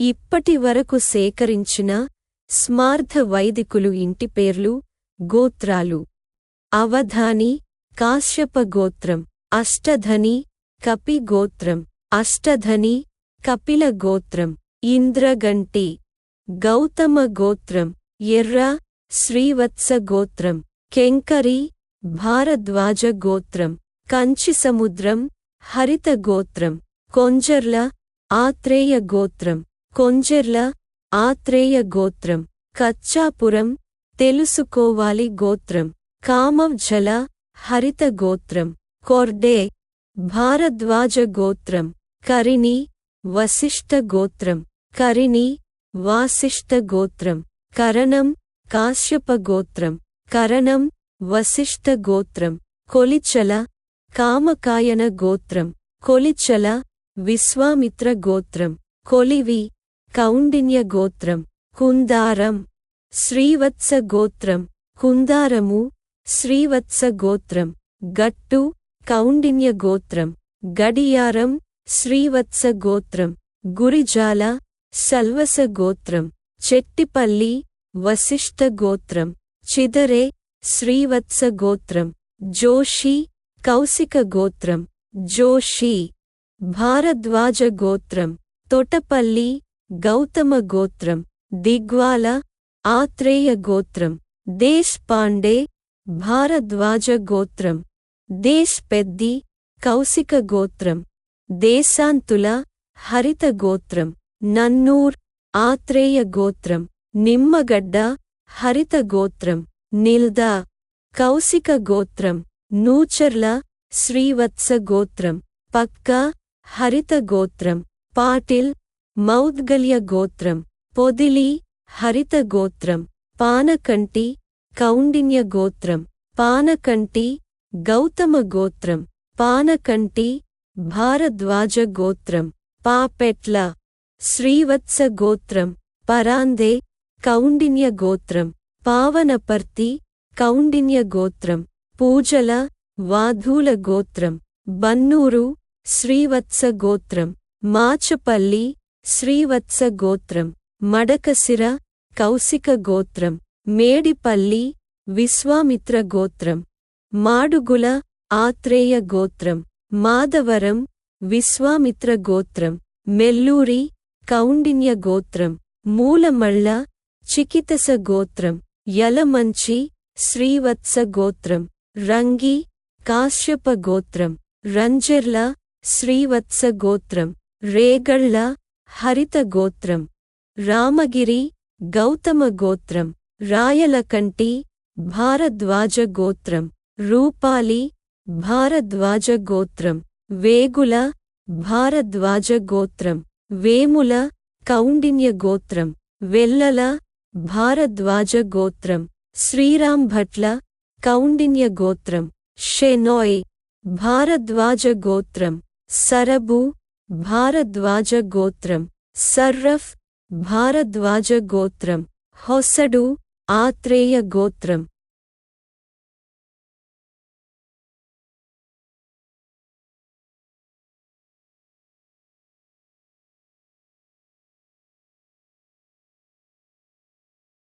ఇప్పటి వరకు సేకరించిన స్మార్థ వైదికులు ఇంటి పేర్లు గోత్రాలు. అవధాని కాశ్యప గోత్రం. అష్టధని కపి గోత్రం. అష్టధని కపిల గోత్రం. ఇంద్రగంటి. గౌతమ గోత్రం. ఎర్ర శ్రీవత్స గోత్రం. కెంకరి భారద్వాజ గోత్రం. కంచి సముద్రం హరిత గోత్రం. కొంజర్ల ఆత్రేయ గోత్రం. కొంజెర్ల ఆత్రేయ గోత్రం కచ్చాపురం తెలుసుకోవాలి గోత్రం కామవ్జల హరిత గోత్రం కొర్డే భారద్వాజ గోత్రం కరిణి వశిష్ఠ గోత్రం కరిణి వాసిష్ఠ గోత్రం కరణం కాశ్యప గోత్రం కరణం వశిష్ఠ గోత్రం కొలిచల కామకాయన గోత్రం కొలిచల విశ్వామిత్ర గోత్రం కొలివి కౌండిన్య గోత్రం కుందారం శ్రీవత్స గోత్రం కుందారము శ్రీవత్స గోత్రం గట్టు కౌండిన్య గోత్రం గడియారం శ్రీవత్స గోత్రం గురిజాల సల్వస గోత్రం చెట్టిపల్లి వశిష్ఠ గోత్రం చిదరే శ్రీవత్స గోత్రం జోషి కౌశిక గోత్రం జోషి భారద్వాజ గోత్రం తొటపల్లి గౌతమ గోత్రం దిగ్వాల ఆత్రేయ గోత్రం దేశ్ పాండే భారద్వాజ గోత్రం దేశ్ పెద్ది కౌశిక గోత్రం దేశాంతుల హరిత గోత్రం నన్నూర్ ఆత్రేయ గోత్రం నిమ్మగడ్డ హరిత గోత్రం నిల్దా కౌశిక గోత్రం నూచర్ల శ్రీవత్స గోత్రం పక్క హరిత గోత్రం పాటిల్ మౌద్గల్య గోత్రం పొదిలి హరిత గోత్రం పానకంటి కౌండిన్య గోత్రం పానకంటి గౌతమ గోత్రం పానకంటి భారద్వాజ గోత్రం పాపెట్ల శ్రీవత్స గోత్రం పరాందే కౌండిన్య గోత్రం పావనపర్తి కౌండిన్య గోత్రం పూజల వాధూల గోత్రం బన్నూరు శ్రీవత్స గోత్రం మాచపల్లి శ్రీవత్స గోత్రం మడకసిర కౌశిక గోత్రం మేడిపల్లి విశ్వామిత్ర గోత్రం మాడుగుల ఆత్రేయ గోత్రం మాధవరం విశ్వామిత్ర గోత్రం మెల్లూరి కౌండిన్య గోత్రం మూలమళ్ళ చికితస గోత్రం యలమంచి శ్రీవత్స గోత్రం రంగి కాశ్యప గోత్రం రంజర్ల శ్రీవత్స గోత్రం రేగళ్ళ హరిత గోత్రం రామగిరి గౌతమ గోత్రం రాయలకంటి భారద్వాజ గోత్రం రూపాలి భారద్వాజ గోత్రం వేగుల భారద్వాజ గోత్రం వేముల కౌండిన్య గోత్రం వెల్లల భారద్వాజ గోత్రం శ్రీరాం భట్ల కౌండిన్య గోత్రం షెనోయ్ భారద్వాజ గోత్రం సరబు భారద్వాజ గోత్రం సర్రఫ్ భారద్వాజ గోత్రం హొసడు ఆత్రేయ గోత్రం